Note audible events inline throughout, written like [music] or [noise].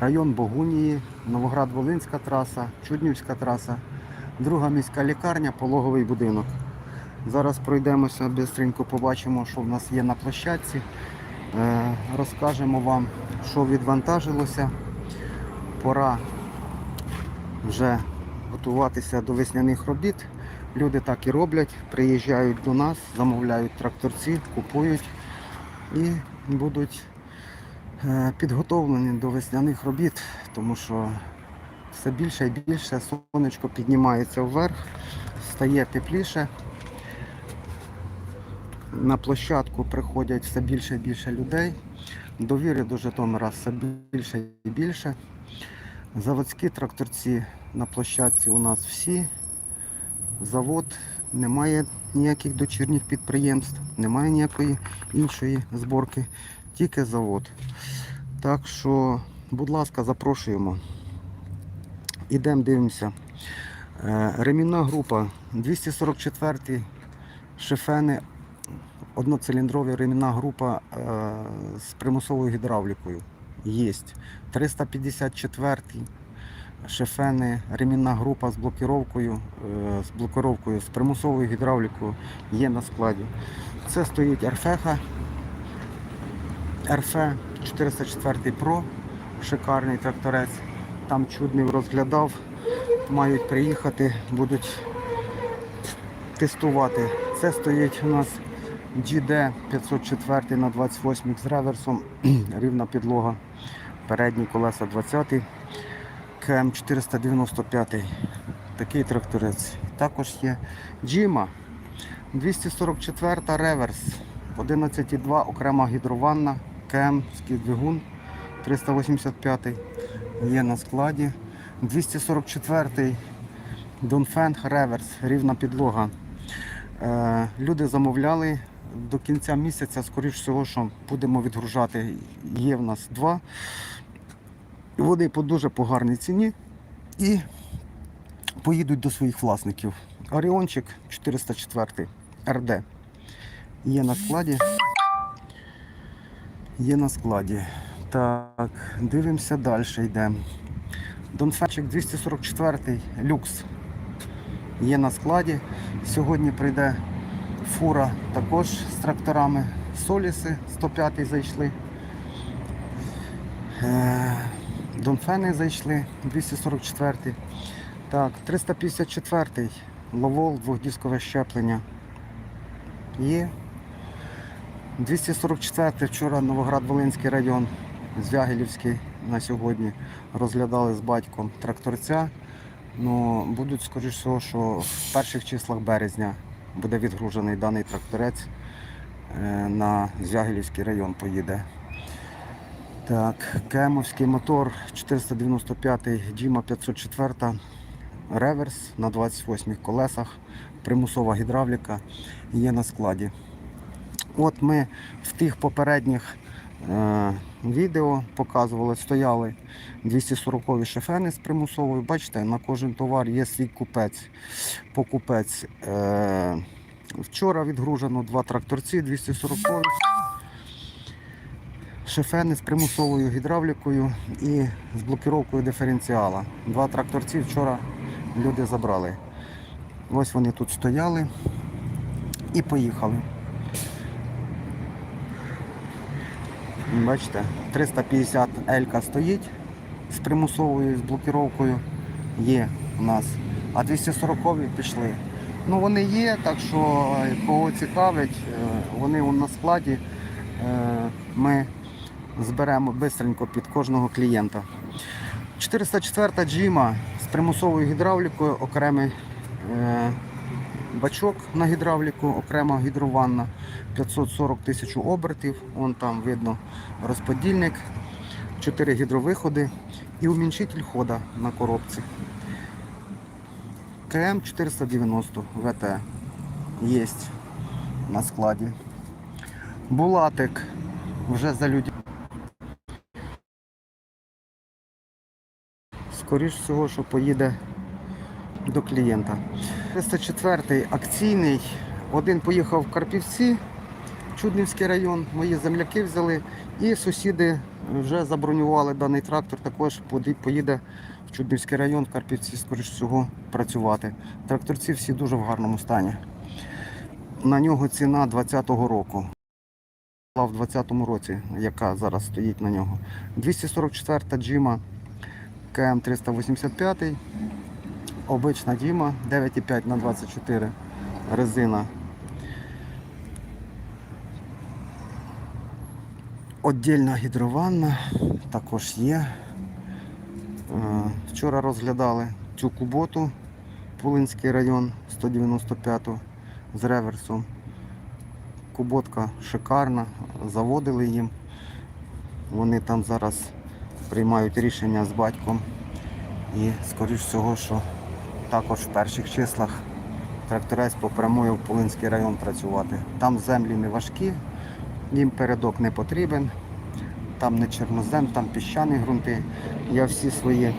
район Богунії, Новоград-Волинська траса, Чуднівська траса, друга міська лікарня, пологовий будинок. Зараз пройдемося швидко, побачимо, що в нас є на площадці. Е, Розкажемо вам, що відвантажилося. Пора вже готуватися до весняних робіт. Люди так і роблять, приїжджають до нас, замовляють тракторці, купують і будуть підготовлені до весняних робіт, тому що все більше і більше сонечко піднімається вверх, стає тепліше. На площадку приходять все більше і більше людей. Довіри до Житомира все більше і більше. Заводські тракторці на площадці у нас всі. Завод немає ніяких дочірніх підприємств, немає ніякої іншої зборки, тільки завод. Так що, будь ласка, запрошуємо. Ідемо, дивимося. Е, Ремінна група 244 шифени, одноциліндрові ремінна група е, з примусовою гідравлікою. Є. 354 шифени, ремінна група з блокіровкою, е, з блокіровкою, з примусовою гідравлікою є на складі. Це стоїть Арфеха. РФ 404 Pro, шикарний тракторець. Там чудний розглядав. Мають приїхати, будуть тестувати. Це стоїть у нас GD 504 на 28 з реверсом, [clears throat] рівна підлога. Передні колеса 20 КМ 495 такий тракторець. Також є Джима 244 реверс, 11,2 окрема гідрованна, КМ двигун 385 є на складі. 244 Донфенг реверс, рівна підлога. Е, люди замовляли до кінця місяця, скоріш всього, що будемо відгружати. Є в нас два. Вони по дуже погарній ціні і поїдуть до своїх власників. Оріончик 404 РД. Є на складі. Є на складі. Так, дивимося далі, йдемо. Донфенчик 244 люкс. Є на складі. Сьогодні прийде фура також з тракторами. Соліси 105 зайшли. Е, Донфени зайшли 244. Так, 354 Ловол, двохдіскове щеплення. Є. 244 вчора Новоград-Волинський район, Звягелівський на сьогодні розглядали з батьком тракторця. Ну, будуть, скоріш всього, що в перших числах березня буде відгружений даний тракторець е, на Звягелівський район поїде. Так, Кемовський мотор 495 Джима 504 реверс на 28 колесах, примусова гідравліка є на складі. От ми в тих попередніх е, відео показували, стояли 240 шефени з примусовою. Бачите, на кожен товар є свій купець, покупець. Е, вчора відгружено два тракторці 240 шефени з примусовою гідравлікою і з блокіровкою диференціала. Два тракторці вчора люди забрали. Ось вони тут стояли і поїхали. Бачите, 350 Елька стоїть з примусовою з блокіровкою. Є у нас. А 240-ві пішли. Ну вони є, так що е, кого цікавить, е, вони на складі. Е, Ми зберемо швидко під кожного клієнта. 404 джима з примусовою гідравлікою, окремий бачок на гідравліку, окрема гідрованна, 540 тисяч обертів, вон там видно розподільник, 4 гідровиходи і уміншитель хода на коробці. КМ 490 ВТ є на складі. Булатик вже за людьми. Скоріш всього, що поїде до клієнта. 304 акційний. Один поїхав в Карпівці, Чуднівський район, мої земляки взяли, і сусіди вже забронювали даний трактор, також поїде в Чуднівський район, в Карпівці, скоріш всього, працювати. Тракторці всі дуже в гарному стані. На нього ціна 20-го року. В 20-му році, яка зараз стоїть на нього. 244 Джима КМ 385. Обична Діма 9,5 на 24 резина. Отдільна гідрованна також є. Е, Вчора розглядали цю куботу Пулинський район 195 з реверсом. Куботка шикарна, заводили їм. Вони там зараз приймають рішення з батьком. І скоріш всього, що також в перших числах тракторець попрямує в Пулинський район працювати. Там землі не важкі, їм передок не потрібен, там не чорнозем, там піщані ґрунти. Я всі свої е,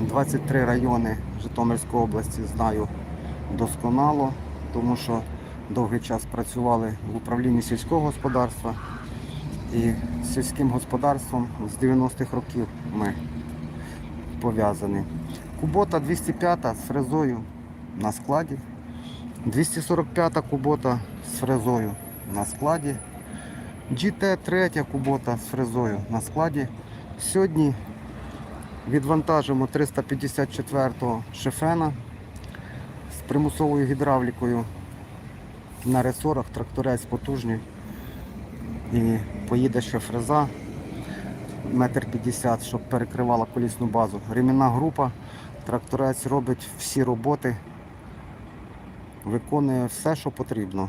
23 райони Житомирської області знаю досконало, тому що довгий час працювали в управлінні сільського господарства. І з сільським господарством з 90-х років ми пов'язані. Кубота 205 з фрезою на складі. 245 кубота з фрезою на складі. GT3 кубота з фрезою на складі. Сьогодні відвантажимо 354-го шефена з примусовою гідравлікою на ресорах, тракторець потужний. І поїде ще фреза метр п'ятдесят, щоб перекривала колісну базу. Ремінна група, тракторець робить всі роботи, виконує все, що потрібно.